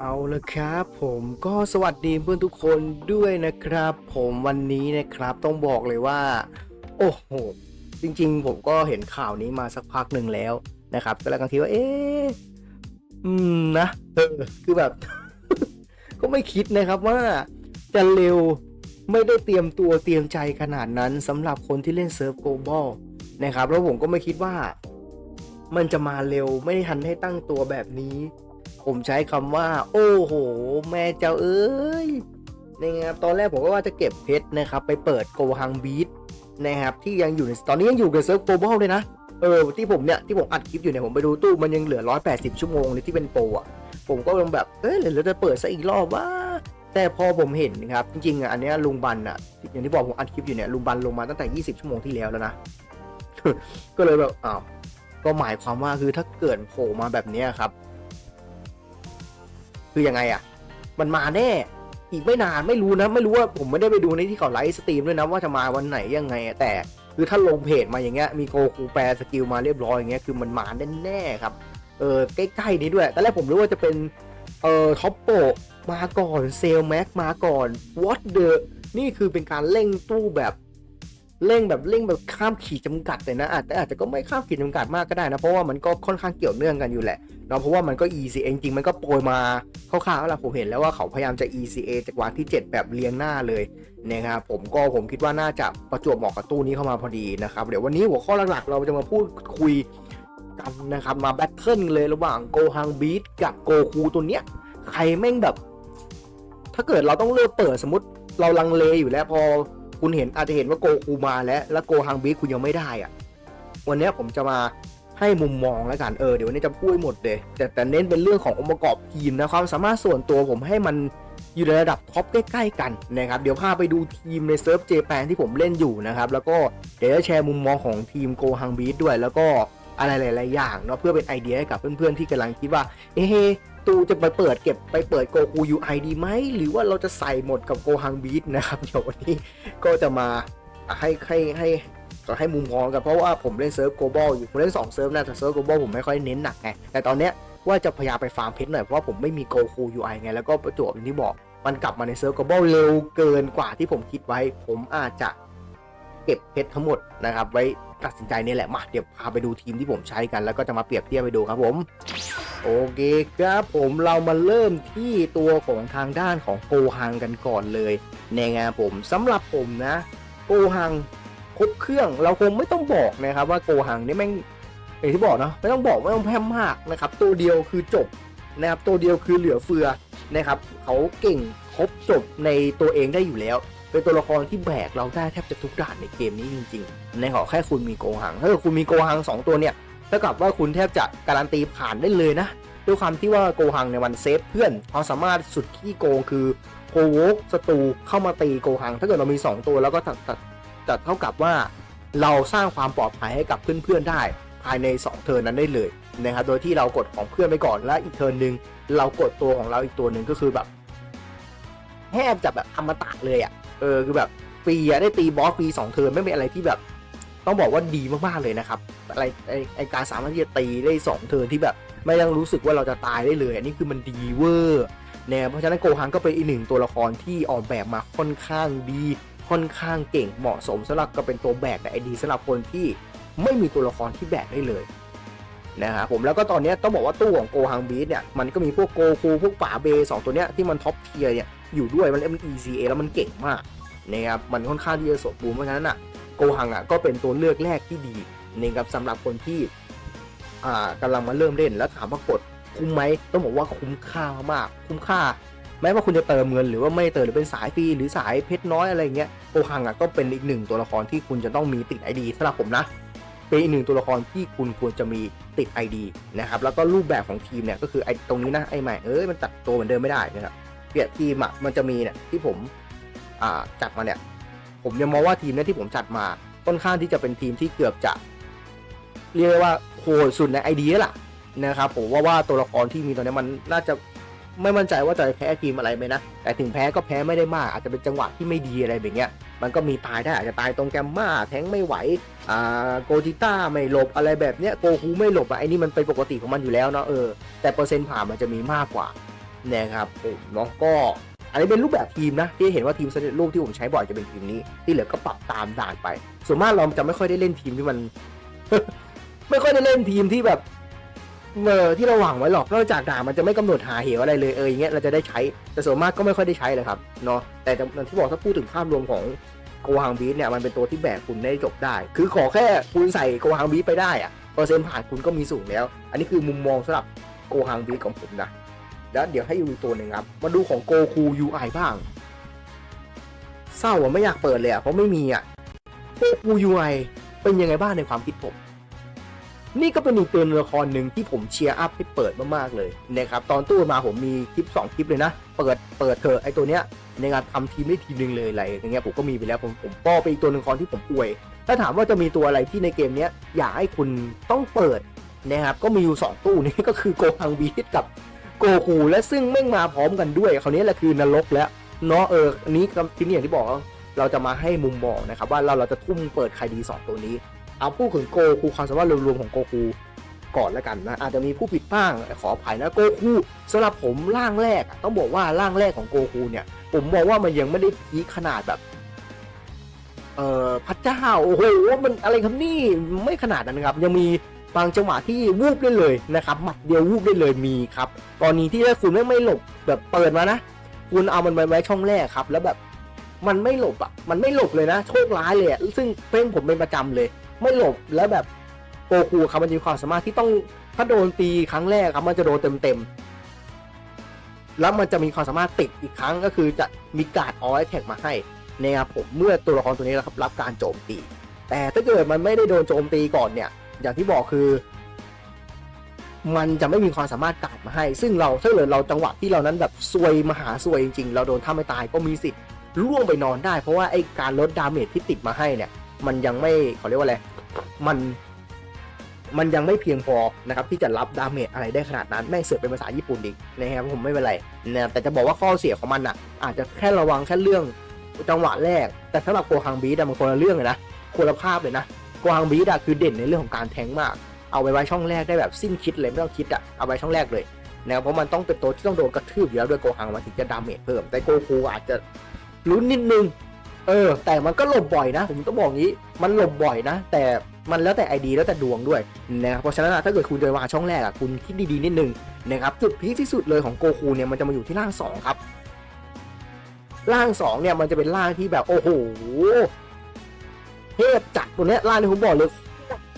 เอาละครับผมก็สวัสดีเพื่อนทุกคนด้วยนะครับ ผมวันนี้นะครับต้องบอกเลยว่า โอ้โห จริงๆ ผมก็เห็นข่าวนี้มาสักพักหนึ่งแล้วนะครับก็แล้วกันคิดว่า เอ๊ะอืมนะเออคือแบบ ก็ไม่คิดนะครับว่าจะเร็วไม่ได้เตรียมตัวเตรียมใจขนาดนั้นสำหรับคนที่เล่นเซิร์ฟโกลบอลนะครับ แล้วผมก็ไม่คิดว่า มันจะมาเร็วไม่ได้ทันให้ตั้งตัวแบบนี้ ผมใช้คำว่า โอ้โห แม่เจ้าเอ้ยนะครับตอนแรกผมก็ว่าจะเก็บเพชรนะครับ ไปเปิดโกฮังบีทนะครับ ที่ยังอยู่ในตอนนี้ยังอยู่กับเซิร์ฟโกลบอลเลยนะ เออ ที่ผมเนี่ย ที่ผมอัดคลิปอยู่เนี่ย ผมไปดูตู้มันยังเหลือ 180 ชั่วโมงเลยที่เป็นโปรอะ ผมก็ยังแบบ เอ้ยหรือเราจะเปิดซะอีกรอบว่าแต่พอผมเห็นนะครับ จริงๆอะอันเนี้ยลุงบันอะ อย่างที่บอกผมอัดคลิปอยู่เนี่ยลุงบันลงมาตั้งแต่ 20 ชั่วโมงที่แล้วแล้วนะ ก็เลยแบบอ้าวก็หมายความว่าคือถ้าเกิดโผล่มาแบบนี้ครับ คือยังไงอะ่ะมันมาแน่ อีกไม่นานไม่รู้นะไม่รู้ว่าผมไม่ได้ไปดูในที่เขาไลฟ์สตรีมด้วยนะว่าจะมาวันไหนยังไงแต่คือถ้าลงเพจมาอย่างเงี้ยมีโกคูแปลสกิลมาเรียบร้อยอย่างเงี้ยคือมันมาแน่ๆครับเออใกล้ๆนี้ด้วยตอนแรกผมรู้ว่าจะเป็นเอ่อท็อปโปมาก่อนเซลแม็กมาก่อนวอตเดอนี่คือเป็นการเร่งตู้แบบ เร่งแบบเร่งแบบข้ามขีดจำกัดเลยนะอาจแต่อาจจะก็ไม่ข้ามขีดจำกัดมากก็ได้นะ เพราะว่ามันก็ค่อนข้างเกี่ยวเนื่องกันอยู่แหละเนาะเพราะว่ามันก็ ECA จริงๆมันก็โปรยมาคร่าวๆแล้วผมเห็นแล้วว่าเขาพยายามจะ ECA จากวันที่ 7 แบบเรียงหน้าเลยนะครับผมก็ผมคิดว่าน่าจะประจวบเหมาะกับตู้นี้เข้ามาพอดีนะครับเดี๋ยววันนี้หัวข้อหลักๆ เราจะมาพูดคุยกันนะครับมาแบทเทิลเลยระหว่างโกฮังบีทกับโกคูตัวเนี้ยใครแม่งแบบ ถ้าเกิดเราต้องเลือกเปิดสมมติเราลังเลอยู่แล้วพอ คุณเห็นอาจจะเห็นว่าโกคูมาแล้วแล้วโกฮังบีคุณยังไม่ได้อะวันนี้ผมจะมาให้มุมมองแล้วกันเออเดี๋ยววันนี้จะพูดหมดเลยแต่แต่เน้นเป็นเรื่องขององค์ประกอบทีมนะความสามารถส่วนตัวผมให้มันอยู่ในระดับท็อปใกล้ๆกันนะครับเดี๋ยวพาไปดูทีมในเซิร์ฟเจแปนที่ผมเล่นอยู่นะครับแล้วก็เดี๋ยวจะแชร์มุมมองของทีมโกฮังบีด้วย แล้วก็อะไรหลายๆอย่างเนาะเพื่อเป็นไอเดียให้กับเพื่อนๆที่กำลังคิดว่าเอ๊ะ ตูจะไปเปิดเก็บไปเปิดโกคูยูไอดีไหม หรือว่าเราจะใส่หมดกับโกฮังบีทนะครับ เดี๋ยววันนี้ก็จะมาให้ให้ให้ก็ให้มุมมองกันเพราะว่าผมเล่นเซิร์ฟโกลบอลอยู่ผมเล่น2เซิร์ฟนะแต่เซิร์ฟโกลบอลผมไม่ค่อยเน้นหนักไงแต่ตอนเนี้ยว่าจะพยายามไปฟาร์มเพชรหน่อยเพราะว่าผมไม่มีโกคูยูไอไงแล้วก็ประจวบอย่างที่บอกมันกลับมาในเซิร์ฟโกลบอลเร็วเกินกว่าที่ผมคิดไว้ ผมอาจจะ เก็บเพชรทั้งหมดนะครับไว้ตัดสินใจนี่แหละมาเดี๋ยวพาไปดูทีมที่ผมใช้กัน แล้วก็จะมาเปรียบเทียบไปดูครับผมโอเคครับผมเรามาเริ่มที่ตัวของทางด้านของโกฮังกันก่อนเลยในะครับผมสำหรับผมนะโกฮังครบเครื่องเราคงไม่ต้องบอกนะครับว่าโกฮังนี่แม่งอย่างที่บอกเนาะไม่ต้องบอกไม่ต้องแพร่มมากนะครับตัวเดียวคือจบนะครับตัวเดียวคือเหลือเฟือนะครับเขาเก่งครบจบในตัวเองได้อยู่แล้ว เป็นตัวละครที่แบกเราได้แทบจะทุกด่านในเกมนี้จริงๆ ในขอแค่คุณมีโกฮังถ้าเกิดคุณมีโกฮังสองตัวเนี่ยเท่ากับว่าคุณแทบจะการันตีผ่านได้เลยนะด้วยความที่ว่าโกฮังในยมันเซฟเพื่อนความสามารถสุดขี้โกงคือโคโวกศัตรูเข้ามาตีโกฮัง ถ้าเกิดเรามี 2 ตัวแล้วก็ตัดจัดเท่ากับว่าเราสร้างความปลอดภัยให้กับเพื่อนๆได้ ภายใน 2 เทิร์นนั้นได้เลยนะครับโดยที่เรากดของเพื่อนไปก่อนและอีกเทิร์นหนึ่งเรากดตัวของเราอีกตัวหนึ่งก็คือแบบแทบจะแบบอมตะเลยอะ่ะ เออคือแบบฟรีอะได้ตีบอสฟรีสองเทิร์นไม่เป็นอะไรที่แบบ ต้องบอกว่าดีมากๆเลยนะครับ อะไรไอไอการสามารถที่จะตีได้สองเทิร์นที่แบบ ไม่ต้องรู้สึกว่าเราจะตายได้เลย อันนี้คือมันดีเวอร์เนี่ยเพราะฉะนั้นโกฮังก็เป็นอีกหนึ่งตัวละครที่ออกแบบมาค่อนข้างดี ค่อนข้างเก่งเหมาะสมสำหรับก็เป็นตัวแบกแต่ไอดีสำหรับคนที่ไม่มีตัวละครที่แบกได้เลย นะครับผมแล้วก็ตอนนี้ต้องบอกว่าตู้ของโกฮังบีทเนี่ยมันก็มีพวกโกคูพวกป่าเบสองตัวเนี้ยที่มันท็อปเทียร์เนี่ยอยู่ด้วยมันเล่น ECA แล้วมันเก่งมากนะครับมันค่อนข้างที่จะสมบูรณ์เพราะฉะนั้นอะโกฮังอะก็เป็นตัวเลือกแรกที่ดีนะครับสำหรับคนที่อ่ากำลังมาเริ่มเล่นแล้วถามว่ากดคุ้มไหมต้องบอกว่าคุ้มค่ามากคุ้มค่าแม้ว่าคุณจะเติมเงินหรือว่าไม่เติมหรือเป็นสายฟรีหรือสายเพชรน้อยอะไรเงี้ยโกฮังอะก็เป็นอีกหนึ่งตัวละครที่คุณจะต้องมีติดไอดีสำหรับผมนะ เป็นอีกหนึ่งตัวละครที่คุณควรจะมีติด ID นะครับแล้วก็รูปแบบของทีมเนี่ยก็คือไอตรงนี้นะไอใหม่เอ้ยมันตัดตัวเหมือนเดิมไม่ได้นะครับเปลี่ยนทีมอะมันจะมีเนี่ยที่ผมอ่าจัดมาเนี่ยผมยังมองว่าทีมเนี้ที่ผมจัดมาค่อนข้างที่จะเป็นทีมที่เกือบจะ เรียกว่าโหดสุดในไอเดียล่ะนะครับผมว่าว่าตัวละครที่มีตอนนี้มันน่าจะไม่มั่นใจว่าจะแพ้ทีมอะไรไหมนะ แต่ถึงแพ้ก็แพ้ไม่ได้มาก อาจจะเป็นจังหวะที่ไม่ดีอะไรแบบเนี้ย มันก็มีตายได้อาจจะตายตรงแกมมาแทงไม่ไหวอ่าโกจิต้าไม่หลบอะไรแบบเนี้ยโกคูไม่หลบอะไอ้นี่มันเป็นปกติของมันอยู่แล้วเนาะเออแต่เปอร์เซ็นต์ผ่านมันจะมีมากกว่านะครับเนาะก็อันนี้เป็นรูปแบบทีมนะที่เห็นว่าทีมสำเร็จรูปที่ผมใช้บ่อยจะเป็นทีมนี้ ที่เหลือก็ปรับตามด่านไป ส่วนมากเราจะไม่ค่อยได้เล่นทีมที่มัน ไม่ค่อยได้เล่นทีมที่แบบ เออที่เราหวังไว้หรอกนอกจากด่ามันจะไม่กำหนดหาเหวอะไรเลยเอออย่างเงี้ยเราจะได้ใช้แต่ส่วนมากก็ไม่ค่อยได้ใช้เลยครับเนาะแต่อย่างที่บอกถ้าพูดถึงภาพรวมของโกฮังบีทเนี่ยมันเป็นตัวที่แบกคุณได้จบได้ คือขอแค่คุณใส่โกฮังบีทไปได้อะเปอร์เซ็นต์ผ่านคุณก็มีสูงแล้ว อันนี้คือมุมมองสำหรับโกฮังบีทของผมนะแล้วเดี๋ยวให้ดูอีกตัวหนึ่งครับมาดูของโกคู UI บ้าง เศร้าอะไม่อยากเปิดเลยอะเพราะไม่มีอะโกคู UI เป็นยังไงบ้างในความคิดผม นี่ก็เป็นอีกตัวละครหนึ่งที่ผมเชียร์อัพให้เปิดมากๆเลยนะครับตอนตู้มาผมมีคลิป 2 คลิปเลยนะ เปิดเปิดเถอะไอตัวเนี้ยในการทำทีมได้ทีมหนึ่งเลยอะไรอย่างเงี้ยผมก็มีไปแล้วผมผมก็เป็นอีกตัวละครที่ผมอวย ถ้าถามว่าจะมีตัวอะไรที่ในเกมเนี้ยอยากให้คุณต้องเปิดนะครับก็มีอยู่ 2 ตู้นี้ก็คือโกฮังบีทกับโกคูและซึ่งแม่งมาพร้อมกันด้วยคราวนี้แหละคือนรกแล้วเนาะเอออันนี้ที่นี่อย่างที่บอกเราจะมาให้มุมมองนะครับว่าเราเราจะทุ่มเปิดใครดี 2 ตัวนี้ เอาพูดถึงโกคูความสามารถรวมๆของโกคูก่อนแล้วกันนะอาจจะมีผู้ผิดบ้างขออภัยนะโกคูสำหรับผมร่างแรกต้องบอกว่าร่างแรกของโกคูเนี่ยผมมองว่ามันยังไม่ได้พีคขนาดแบบ เอ่อพระเจ้าโอ้โหมันอะไรครับนี่ไม่ขนาดนั้นนะครับ ยังมีบางจังหวะที่วูบได้เลยนะครับหมัดเดียววูบได้เลยมีครับกรณีที่ถ้าคุณไม่ไม่หลบแบบเปิดมานะคุณเอามันไปไว้ช่องแรกครับ แล้วแบบมันไม่หลบอะมันไม่หลบเลยนะ โชคร้ายเลยซึ่งเป็นผมเป็นประจำเลย ไม่หลบแล้วแบบโกคูครับมันมีความสามารถที่ต้องถ้าโดนตีครั้งแรกครับมันจะโดนเต็มๆแล้วมันจะมีความสามารถติดอีกครั้งก็คือจะมีการ์ดออไอแท็กมาให้นะครับผมเมื่อตัวละครตัวนี้นะครับรับการโจมตี แต่ถ้าเกิดมันไม่ได้โดนโจมตีก่อนเนี่ย อย่างที่บอกคือ มันจะไม่มีความสามารถการ์ดมาให้ ซึ่งเราถ้าเกิดเราจังหวะที่เรานั้นแบบซวยมหาซวยจริงๆเราโดนท่าไม่ตายก็มีสิทธิ์ล่วงไปนอนได้เพราะว่าไอ้การลดดาเมจที่ติดมาให้เนี่ย มันยังไม่เขาเรียกว่าอะไรมันมันยังไม่เพียงพอนะครับที่จะรับดาเมจอะไรได้ขนาดนั้นแม่งเสือกเป็นภาษาญี่ปุ่นอีกนะครับผมไม่เป็นไรนะแต่จะบอกว่าข้อเสียของมันอะ อาจจะแค่ระวังแค่เรื่องจังหวะแรก แต่สำหรับโกฮังบีดมันคนละเรื่องเลยนะคนละภาพเลยนะโกฮังบีดะคือเด่นในเรื่องของการแทงมาก เอาไว้ไว้ช่องแรกได้แบบสิ้นคิดเลยไม่ต้องคิดอะเอาไว้ช่องแรกเลยนะครับเพราะมันต้องเป็นตัวที่ต้องโดนกระทืบอยู่แล้วด้วยโกฮังมันถึงจะดาเมจเพิ่ม แต่โกคูอาจจะลุ้นนิดนึง เออ แต่มันก็หลบบ่อยนะ ผมต้องบอกงี้ มันหลบบ่อยนะ แต่มันแล้วแต่ไอดีแล้วแต่ดวงด้วยนะครับเพราะฉะนั้นอะถ้าเกิดคุณจะวาช่องแรกอะคุณคิดดีๆนิดนึงนะครับจุดพีคที่สุดเลยของโกคูเนี่ยมันจะมาอยู่ที่ร่างสองครับร่างสองเนี่ยมันจะเป็นร่างที่แบบโอ้โหเทพจัดตัวเนี้ยร่างที่ผมบอกเลย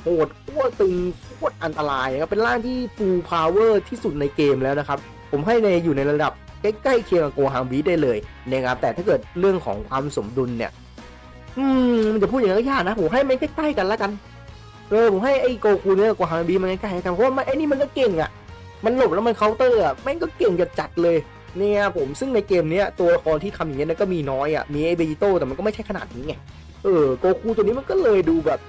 โหดโคตรตึงโคตรอันตรายนะครับเป็นร่างที่ full power ที่สุดในเกมแล้วนะครับ ผมให้ในอยู่ในระดับ ใกล้ๆเคียงกับโกฮังบีได้เลยนะครับแต่ถ้าเกิดเรื่องของความสมดุลเนี่ย อืมมันจะพูดอย่างนั้นก็ยากนะผมให้มันใกล้ๆกันแล้วกันเออผมให้ไอ้โกคูเนี่ยกับโกฮังบีมันใกล้ๆกันเพราะว่ามันไอ้นี่มันก็เก่งอะ มันหลบแล้วมันเคาน์เตอร์อะแม่งก็เก่งจัดจัดเลยเนี่ยผมซึ่งในเกมเนี้ยตัวละครที่ทำอย่างเงี้ยนะก็มีน้อยอะมีไอ้เบจิโต้แต่มันก็ไม่ใช่ขนาดนี้ไงเออโกคูตัวนี้มันก็เลยดูแบบ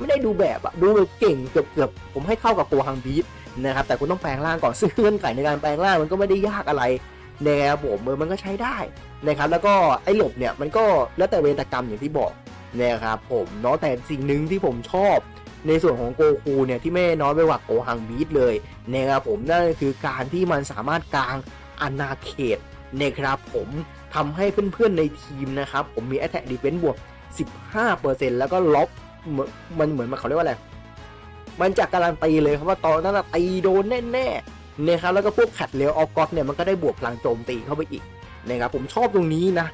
ไม่ได้ดูแบบอะดูแบบเก่งเกือบๆผมให้เข้ากับโกฮังบีท นะครับแต่คุณต้องแปลงร่างก่อนซึ่งเงื่อนไขในการแปลงร่างมันก็ไม่ได้ยากอะไรนะครับผมเออมันก็ใช้ได้นะครับแล้วก็ไอ้หลบเนี่ยมันก็แล้วแต่เวรกรรมอย่างที่บอกนะครับผมเนาะแต่สิ่งหนึ่งที่ผมชอบในส่วนของโกคูเนี่ยที่ไม่น้อยไปกว่าโกฮังบีทเลยนะครับผมนั่นคือการที่มันสามารถกางอาณาเขตนะครับผมทำให้เพื่อนๆในทีมนะครับผมมี Attack Defense บวก 15%แล้วก็ล็อกมันเหมือนมันเขาเรียกว่าอะไร มันจะการันตีเลยครับว่าตอนนั้นตีโดนแน่ๆนะครับแล้วก็พวกขัดเลวออกกอตเนี่ยมันก็ได้บวกพลังโจมตีเข้าไปอีกนะครับผมชอบตรงนี้นะ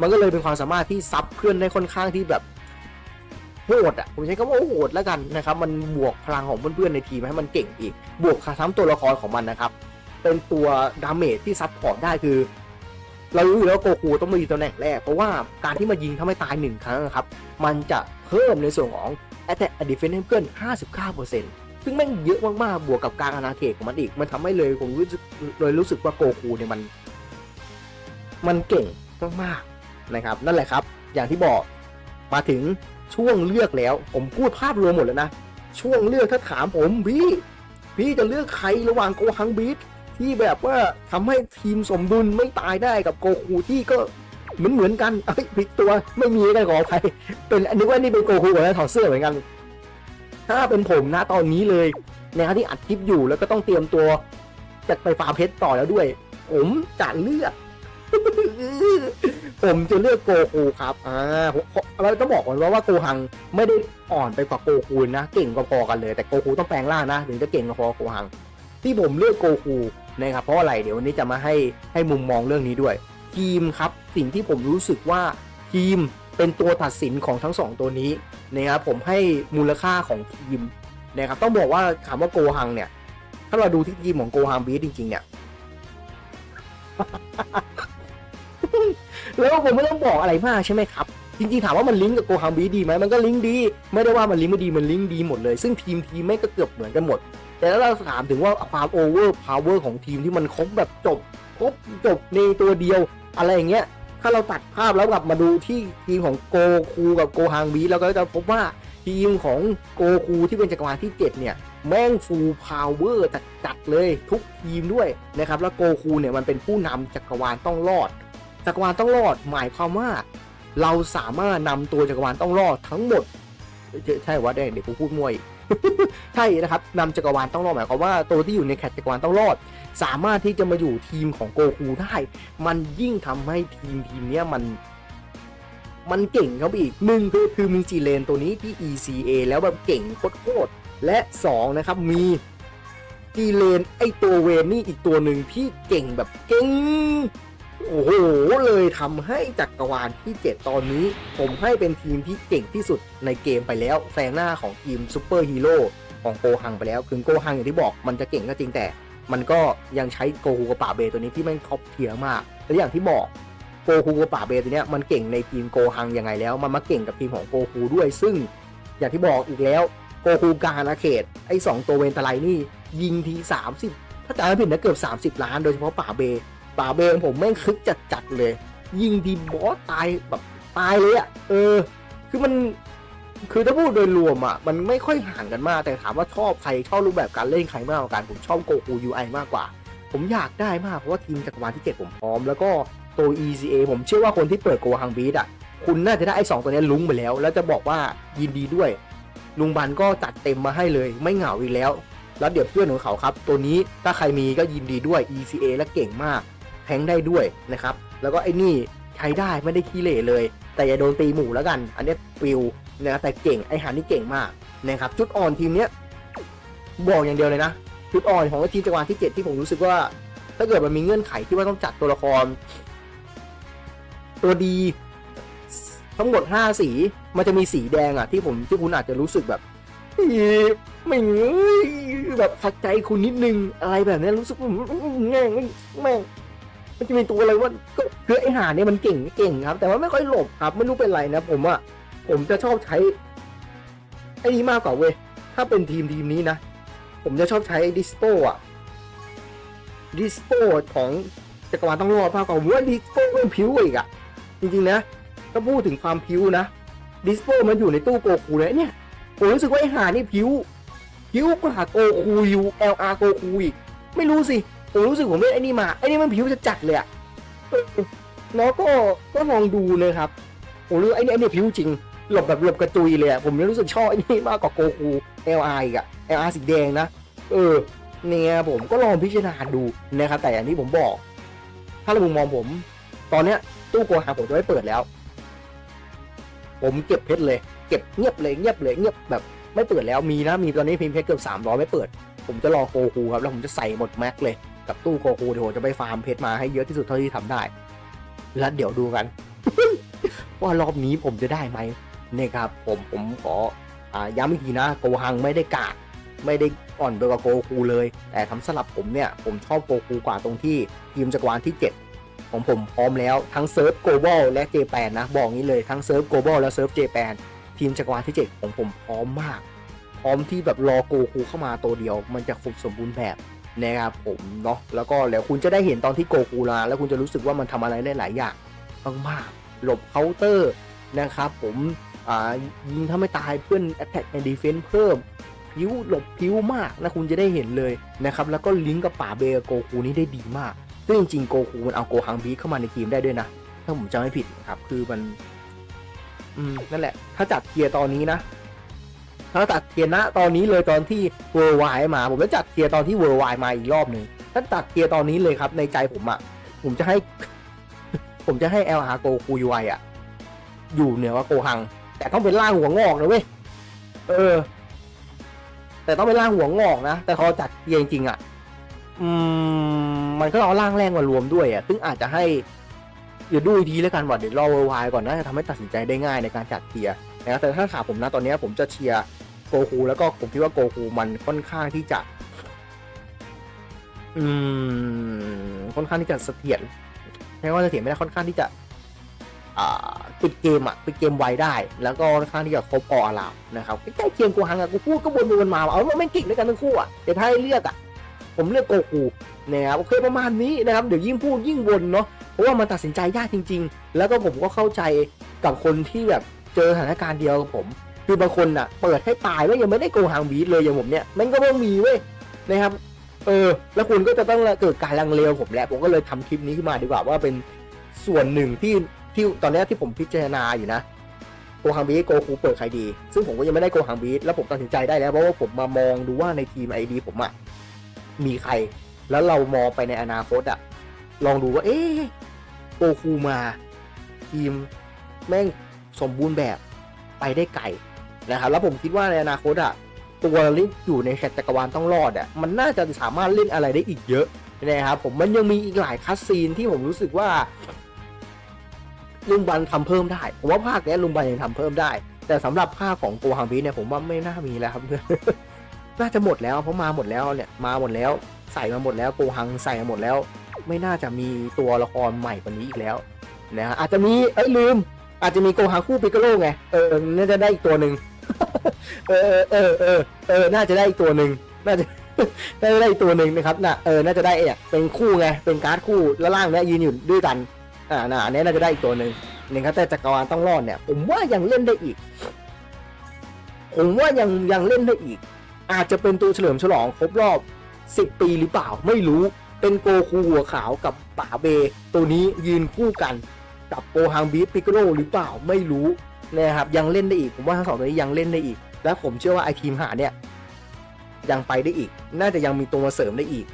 มันก็เลยเป็นความสามารถที่ซับเพื่อนได้ค่อนข้างที่แบบโหดอะผมใช้คำว่าโหดแล้วกันนะครับมันบวกพลังของเพื่อนๆในทีมให้มันเก่งอีก บวกคาทั้งตัวละครของมันนะครับเป็นตัวดาเมจที่ซับพอร์ตได้คือ เรารู้อยู่แล้วโกคูต้องมายู่ตำแหน่งแรก เพราะว่าการที่มายิงทำให้ตายหนึ่งครั้งนะครับ มันจะเพิ่มในส่วนของ Attack and Defense ให้เพื่อน 59%ซึ่งแม่งเยอะมากๆ บวกกับการอาณาเขตของมันอีก มันทำให้เลยผมรู้สึกเลยรู้สึกว่าโกคูเนี่ยมัน มันเก่งมากๆนะครับ นั่นแหละครับ อย่างที่บอกมาถึงช่วงเลือกแล้ว ผมพูดภาพรวมหมดแล้วนะ ช่วงเลือกถ้าถามผมพี่พี่จะเลือกใครระหว่างโกฮังบีทที่แบบว่าทำให้ทีมสมดุลไม่ตายได้กับโกคูที่ก็ เหมือนเหมือนกันเอ้ยผิดตัวไม่มีกันขออภัยเป็นอันนี้ว่านี่เป็นโกคูกับแล้วถอดเสื้อเหมือนกัน ถ้าเป็นผมนะตอนนี้เลยนะที่อัดคลิปอยู่แล้วก็ต้องเตรียมตัวจะไปฟาร์มเพชรต่อแล้วด้วย ผมจะเลือก ผมจะเลือกโกคูครับอ่าผมเราต้องบอกก่อนว่าว่าโกฮังไม่ได้อ่อนไปกว่าโกคูนะเก่งพอกันเลย แต่โกคูต้องแปลงร่างนะถึงจะเก่งพอโกฮัง ที่ผมเลือกโกคูนะครับเพราะอะไรเดี๋ยววันนี้จะมาให้ให้มุมมองเรื่องนี้ด้วย ทีมครับสิ่งที่ผมรู้สึกว่าทีมเป็นตัวตัดสินของทั้งสองตัวนี้นะครับผมให้มูลค่าของทีมนะครับต้องบอกว่าถามว่าโกฮังเนี่ย ถ้าเราดูที่ทีมของโกฮังบีจริง ๆ เนี่ย แล้วผมไม่ต้องบอกอะไรมากใช่ไหมครับ จริง ๆ ถามว่ามันลิงก์กับโกฮังบีดีไหมมันก็ลิงก์ดี ไม่ได้ว่ามันลิงก์ไม่ดีมันลิงก์ดีหมดเลย ซึ่งทีมทีมไม่ก็เกือบเหมือนกันหมด แต่ถ้าเราถามถึงว่าความโอเวอร์พาวเวอร์ของทีมที่มันครบแบบจบครบจบในตัวเดียว อะไรอย่างเงี้ย ถ้าเราตัดภาพแล้วกลับมาดูที่ทีมของโกคูกับโกฮังบีเราก็จะพบว่าทีมของโกคูที่เป็นจักรวาลที่ 7 เนี่ย แม่งฟูลพาวเวอร์จัดๆเลยทุกทีมด้วยนะครับ แล้วโกคูเนี่ยมันเป็นผู้นำจักรวาลต้องรอด จักรวาลต้องรอดหมายความว่า เราสามารถนำตัวจักรวาลต้องรอดทั้งหมด ใช่ว่าได้เดี๋ยวกูพูดมั่วอีกใช่นะครับนำจักรวาลต้องรอดหมายความว่าตัวที่อยู่ในแคตจักรวาลต้องรอด สามารถที่จะมาอยู่ทีมของโกคูได้ มันยิ่งทำให้ทีมทีมเนี้ยมัน มันเก่งเขาไปอีกหนึ่งคือคือมีจีเลนตัวนี้ที่ ECA แล้วแบบเก่งโคตรและสองนะครับมีจีเลนไอตัวเวนนี่อีกตัวหนึ่งที่เก่งแบบเก่งโอ้โห เลยทำให้จักรวาลที่ 7 ตอนนี้ ผมให้เป็นทีมที่เก่งที่สุดในเกมไปแล้วแซงหน้าของทีมซูเปอร์ฮีโร่ของโกฮังไปแล้ว คือโกฮังอย่างที่บอกมันจะเก่งก็จริงแต่ มันก็ยังใช้โกฮูกับป่าเบตัวนี้ที่แม่งท็อปเทียร์มากและอย่างที่บอกโกฮูกับป่าเบตัวเนี้ยมันเก่งในทีมโกฮังยังไงแล้ว มันมาเก่งกับทีมของโกฮูด้วย ซึ่ง อย่างที่บอกอีกแล้วโกฮูกาอาณาเขตไอ้สองตัวเวนตะไลนี่ยิงที30ถ้าจำไม่ผิดนะเกือบ30 ล้านโดยเฉพาะป่าเบป่าเบของผมแม่งคึกจัดๆเลย ยิงทีบอสตายแบบตายเลยอะ่ะเออ คือมัน คือถ้าพูดโดยรวมอะมันไม่ค่อยห่างกันมาก แต่ถามว่าชอบใครชอบรูปแบบการเล่นใครมากกว่ากันผมชอบโกคูยูไอมากกว่า ผมอยากได้มากเพราะว่าทีมจักรวาลที่7ผมพร้อม แล้วก็ตัว ECA ผมเชื่อว่าคนที่เปิดโกฮังบีดอะคุณน่าจะได้ไอ้สองตัวนี้ลุงไปแล้ว แล้วจะบอกว่ายินดีด้วย ลุงบันก็จัดเต็มมาให้เลย ไม่เหงาอีกแล้ว แล้วเดี๋ยวเพื่อนของเขาครับ ตัวนี้ถ้าใครมีก็ยินดีด้วย ECA และเก่งมากแทงได้ด้วยนะครับ แล้วก็ไอ้นี่ใช้ได้ไม่ได้ขี้เหร่เลย แต่อย่าโดนตีหมูแล้วกัน อันนี้ปิว นะแต่เก่งไอหันนี่เก่งมากนะครับจุดอ่อนทีมเนี้ยบอกอย่างเดียวเลยนะจุดอ่อนของทีมจักรวาลที่ 7 ที่ผมรู้สึกว่า ถ้าเกิดมันมีเงื่อนไขที่ว่าต้องจัดตัวละคร ตัวดีทั้งหมด 5 สี มันจะมีสีแดงอะที่ผมที่คุณอาจจะรู้สึกแบบไม่งแบบขัดใจคุณนิดนึงอะไรแบบนี้รู้สึกแม่งแม่งมันจะมีตัวอะไรว่าก็คือไอหาเนี่ยมันเก่งเก่งครับ แต่ว่าไม่ค่อยหลบครับไม่รู้เป็นไรนะผมอะ ผมจะชอบใช้ ไอ้นี้มากกว่าเว้ย ถ้าเป็นทีมทีมนี้นะ ผมจะชอบใช้ดิสโปอะดิสโปของจักรวาลต้องรอดมากกว่าผมว่าดิสโปมันพิ้วกว่าอีกอะจริงๆนะถ้าพูดถึงความพิ้วนะ ดิสโปมันอยู่ในตู้โกคูเลยเนี่ย ผมรู้สึกว่าไอ้หานี่พิ้ว พิ้วกว่าโกคูยูเอลอาร์โกคูอีก ไม่รู้สิ ผมรู้สึกผมเล่นไอ้นี่มา ไอ้นี่มันผิวจะจัดเลยอะเออแล้วก็ก็ลองดูนะครับผมรู้ไอ้นี่ไอ้นี่ผิวจริง หลบแบบหลบกระจุยเลยอะผมรู้สึกชอบไอ้นี่มากกว่าโกคู LR อีกอะ LR สีแดงนะ เออ เนี่ยผมก็ลองพิจารณาดูนะครับแต่อย่างที่ผมบอก ถ้าในมุมมองผม ตอนเนี้ยตู้โกหาผมจะไม่เปิดแล้ว ผมเก็บเพชรเลย เก็บเงียบเลยเงียบเลยเงียบแบบไม่เปิดแล้วมีนะมีตอนนี้พิมพ์เพชรเกือบสามร้อยไม่เปิด ผมจะรอโกคูครับแล้วผมจะใส่หมดแม็กเลยกับตู้โกคูเดี๋ยวผมจะไปฟาร์มเพชรมาให้เยอะที่สุดเท่าที่ทำได้ แล้วเดี๋ยวดูกัน ว่ารอบนี้ผมจะได้ไหม เนี่ยครับผมผมขออ่าย้ำอีกทีนะโกฮังไม่ได้กากไม่ได้อ่อนไปกว่าโกคูเลย แต่ทำสลับผมเนี่ยผมชอบโกคูกว่าตรงที่ทีมจักรวาลที่ 7 ของผมพร้อมแล้วทั้งเซิร์ฟโกลบอลและเจแปนนะบอกงี้เลยทั้งเซิร์ฟโกลบอลและเซิร์ฟเจแปนทีมจักรวาลที่ 7 ของผมพร้อมมาก พร้อมที่แบบรอโกคูเข้ามาตัวเดียว มันจะครบสมบูรณ์แบบนะครับผมเนาะแล้วก็เดี๋ยวคุณจะได้เห็นตอนที่โกคูลาแล้วคุณจะรู้สึกว่ามันทำอะไรได้หลายอย่างมากๆหลบเคาน์เตอร์นะครับผม อ่ายิงถ้าไม่ตายเพื่อน attack and defense เพิ่มพิ้วหลบพิ้วมากนะคุณจะได้เห็นเลยนะครับแล้วก็ลิงก์กับป่าเบกับโกคูนี่ได้ดีมากซึ่งจริงๆโกคูมันเอาโกฮังบีเข้ามาในทีมได้ด้วยนะ ถ้าผมจำไม่ผิดนะครับคือมัน อืมนั่นแหละ ถ้าจัดเกียร์ตอนนี้นะถ้าตัดเทียร์ณตอนนี้เลยตอนที่เวอร์ไวมาผมจะจัดเทียร์ตอนที่เวอร์ไวมาอีกรอบหนึ่งถ้าตัดเกียร์ตอนนี้เลยครับ ในใจผมอะผมจะให้ ผมจะให้เอลฮาโกคูยูไออะอยู่เหนือกว่าโกฮัง แต่ต้องเป็นร่างหัวงอกนะเว้ย เออ แต่ต้องเป็นร่างหัวงอกนะ แต่พอจัดเกียร์จริงๆอะอืม มันก็เอาร่างแรงมารวมด้วยอะซึ่งอาจจะให้ เดี๋ยวดูอีกทีแล้วกันว่าเดี๋ยวรอวายก่อนนะจะทำให้ตัดสินใจได้ง่ายในการจัดเกียร์นะครับแต่ถ้าถาผมนะตอนนี้ผมจะเชียร์โกคูแล้วก็ผมคิดว่าโกคูมันค่อนข้างที่จะ อืม ค่อนข้างที่จะเสถียรใช้ว่าเสถียรไม่ได้ค่อนข้างที่จะ อ่า ปิดเกมอะปิดเกมไวได้ แล้วก็ค่อนข้างที่จะครบออลาวนะครับใกล้เคียงกูฮังอะกูพูดก็บนบนมาเอาว่าไม่งเก่งด้วยกันทั้งคู่อะแต่ถ้าให้เลือกอะผมเลือกโกคูนะครับโอเคประมาณนี้นะครับเดี๋ยวยิ่งพูดยิ่งวนเนาะเพราะว่ามันตัดสินใจยากจริง ๆ แล้วก็ผมก็เข้าใจกับคนที่แบบเจอสถานการณ์เดียวกับผม คือบางคนอะ เปิดให้ตายว่ายังไม่ได้โกหังบีทเลยอย่างผมเนี่ยมันก็ไม่มีเว้ยนะครับเออแล้วคุณก็จะต้องเกิดการลังเลวผมแหละผมก็เลยทำคลิปนี้ขึ้นมาดีกว่าว่าเป็นส่วนหนึ่งที่ ที่ตอนนี้ที่ผมพิจารณาอยู่นะโกหังบีโกคูเปิดใครดี ซึ่งผมก็ยังไม่ได้โกหังบีแล้วผมตัดสินใจได้แล้วเพราะว่าผมมามองดูว่าในทีมไอดีผมอะมีใคร แล้วเรามองไปในอนาคตอะลองดูว่า เอ๊ะโกคูมา ทีมแม่งสมบูรณ์แบบไปได้ไกลนะครับแล้วผมคิดว่าในอนาคตอะตัวเล่นอยู่ในแคตจักรวาลต้องรอดอะมันน่าจะสามารถเล่นอะไรได้อีกเยอะนะครับผมมันยังมีอีกหลายคัสซีนที่ผมรู้สึกว่า ลุงบันทำเพิ่มได้ผมว่าภาคนี้ลุงบันยังทำเพิ่มได้ แต่สำหรับภาคของโกฮังบีเนี่ยผมว่าไม่น่ามีแล้วครับน่าจะหมดแล้วเพราะมาหมดแล้วเนี่ยมาหมดแล้วใส่มาหมดแล้วโกฮังใส่มาหมดแล้ว ไม่น่าจะมีตัวละครใหม่กว่านี้อีกแล้วนะฮะอาจจะมีเอ้ยลืม อาจจะมีโกฮาคุปิกโลไงเออน่าจะได้อีกตัวหนึ่งเออเออเออเออน่าจะได้อีกตัวหนึ่งน่าจะน่าจะได้ตัวหนึ่งนะครับน่ะเออน่าจะได้เนี่ยเป็นคู่ไงเป็นการ์ดคู่แล้วล่างเนี้ยยืนอยู่ด้วยกัน อ่านะอันนี้น่าจะได้อีกตัวหนึ่งหนะครับแต่จักรวาลต้องรอดเนี่ย ผมว่ายังเล่นได้อีก ผมว่ายังยังเล่นได้อีก อาจจะเป็นตัวเฉลิมฉลองครบรอบ 10 ปีหรือเปล่าไม่รู้เป็นโกคูหัวขาวกับป่าเบ ตัวนี้ยืนคู่กัน กับโกฮังบีปิกโลหรือเปล่าไม่รู้นะครับยังเล่นได้อีก ผมว่าทั้งสองตัวนี้ยังเล่นได้อีก และผมเชื่อว่าไอทีมหาเนี่ยยังไปได้อีก น่าจะยังมีตัวมาเสริมได้อีก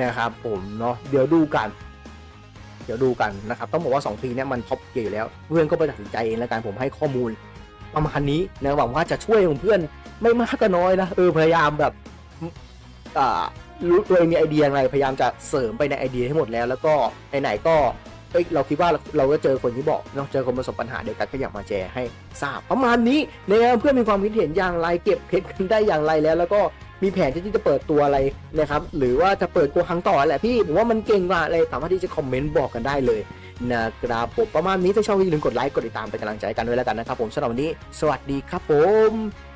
นะครับผมเนาะเดี๋ยวดูกัน ดี๋ยวดูกันนะครับ ต้องบอกว่า2ทีเนี่ยมันท็อปเกรดอยู่แล้ว เพื่อนก็ไปตัดสินใจเองแล้วกันผมให้ข้อมูล ประมาณนี้นะหวังว่าจะช่วยของเพื่อนไม่มากก็น้อยนะเออพยายามแบบอ่ารู้ตัวเองมีไอเดียอะไรพยายามจะเสริมไปในไอเดียให้หมดแล้ว แล้วก็ไหนๆก็เอ้ยเราคิดว่าเราเราก็เจอคนที่บอกเนาะเจอคนประสบปัญหาเดียวกันก็อยากมาแชร์ให้ทราบประมาณนี้นะครับเพื่อนมีความคิดเห็นอย่างไรเก็บเพชรกันได้อย่างไรแล้ว แล้วก็ มีแผนที่จะเปิดตัวอะไรนะครับหรือว่าจะเปิดโกคังต่อแหละพี่ผมว่ามันเก่งกว่าอะไรสามารถที่จะคอมเมนต์บอกกันได้เลยนะครับผมประมาณนี้ถ้าชอบอย่าลืมกดไลค์กดติดตามเป็นกำลังใจกันด้วยแล้วกันนะครับผมสำหรับวันนี้ สวัสดีครับผม